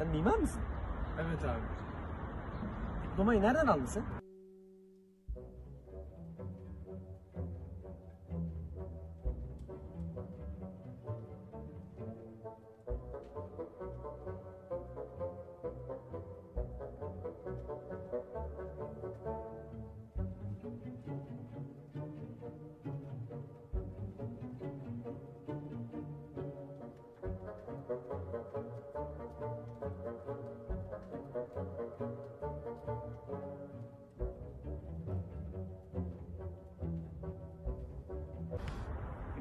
Sen mimar mısın? Evet abi. Diplomayı nereden aldın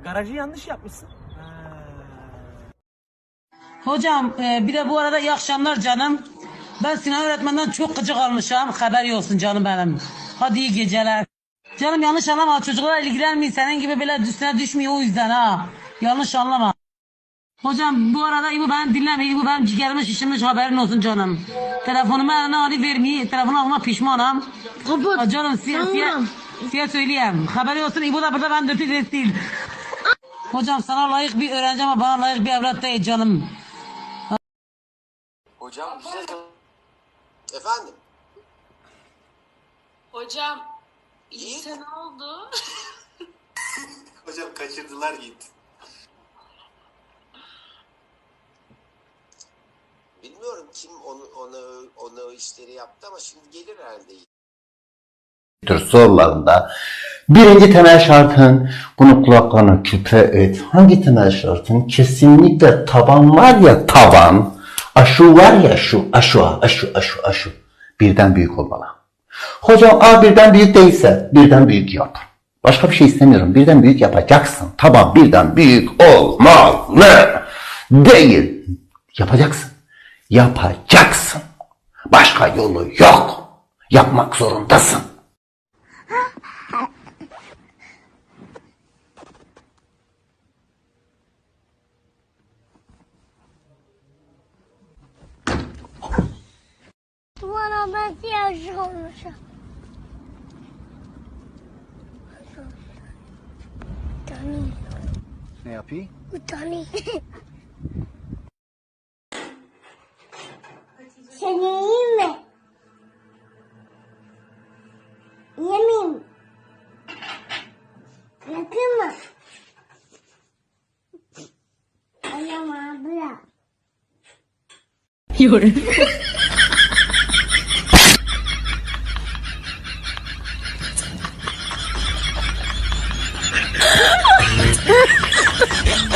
Garajı yanlış yapmışsın. Hocam e, bir de bu arada iyi akşamlar canım. Ben Sinan öğretmenden çok gıcık almışım. Haberi olsun canım benim. Hadi iyi geceler. Canım yanlış anlama çocuklar ilgilenmiyor. Senin gibi böyle üstüne düşmüyor o yüzden ha. Yanlış anlama. Hocam bu arada İbo ben dinlemiyor. İbo benim ciğerime şişirmiş haberin olsun canım. Telefonumu eline alıp vermiyor. Telefonu alma pişmanım. Kapat. Canım size, size, size söyleyeyim. Haberi olsun İbo da burada ben dörtü dört değil. Hocam sana layık bir öğrenci ama bana layık bir evlat değil canım. Hocam bir şey Efendim? Hocam Yiğit? Yiğit'e ne oldu? Hocam kaçırdılar Yiğit. Bilmiyorum kim onu onu onu o işleri yaptı ama şimdi gelir herhalde Yiğit. tür sorularında birinci temel şartın bunu kulaklarına küpe et. Hangi temel şartın? Kesinlikle taban var ya taban. Aşu var ya şu aşu aşu aşu aşu. Birden büyük olmalı. Hocam A birden büyük değilse birden büyük yap. Başka bir şey istemiyorum. Birden büyük yapacaksın. Taban birden büyük olmalı. Değil. Yapacaksın. Yapacaksın. Başka yolu yok. Yapmak zorundasın. 爸爸这样是好多事儿你要屁我找你小明因为别跟我我要妈不要。有人。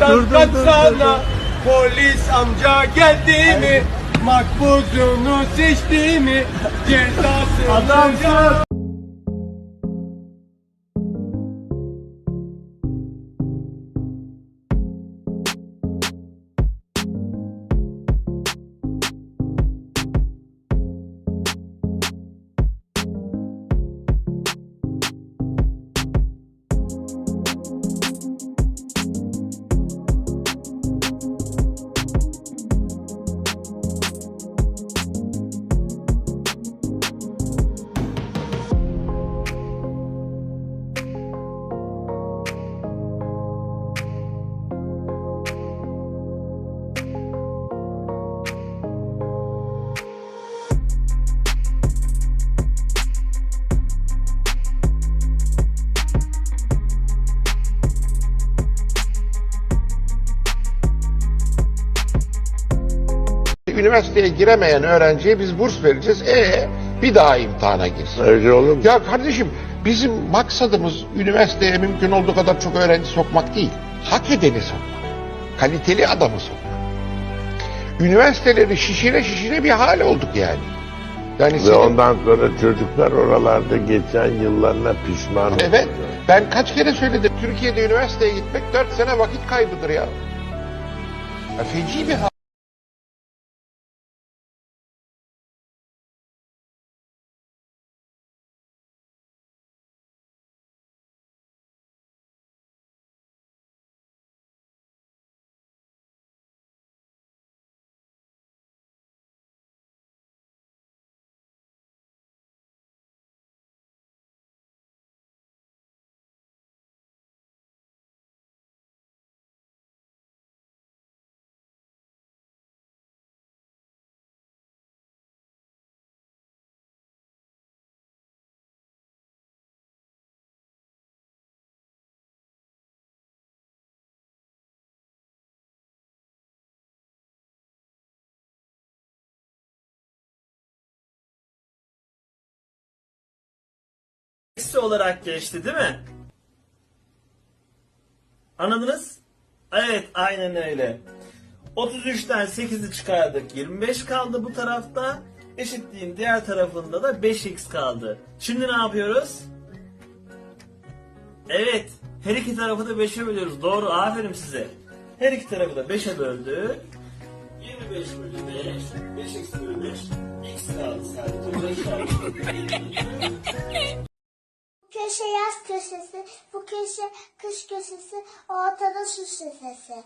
buradan kaçsana Polis amca geldi mi? Makbuzunu seçti mi? Cezası Adamsın Üniversiteye giremeyen öğrenciye biz burs vereceğiz. E bir daha imtihana girsin. Öyle olur mu? Ya kardeşim bizim maksadımız üniversiteye mümkün olduğu kadar çok öğrenci sokmak değil. Hak edeni sokmak. Kaliteli adamı sokmak. üniversiteleri şişire şişire bir hal olduk yani. Yani Ve senin- ondan sonra çocuklar oralarda geçen yıllarına pişman. Evet. Ben kaç kere söyledim. Türkiye'de üniversiteye gitmek dört sene vakit kaybıdır ya. ya feci bir hal. Eksi olarak geçti değil mi? Anladınız? Evet aynen öyle. 33'ten 8'i çıkardık. 25 kaldı bu tarafta. Eşitliğin diğer tarafında da 5x kaldı. Şimdi ne yapıyoruz? Evet. Her iki tarafı da 5'e bölüyoruz. Doğru. Aferin size. Her iki tarafı da 5'e böldük. 25 bölü 5. 5x bölü 5. X kaldı sadece. Köşe yaz köşesi, bu köşe kış köşesi, ortada su şişesi.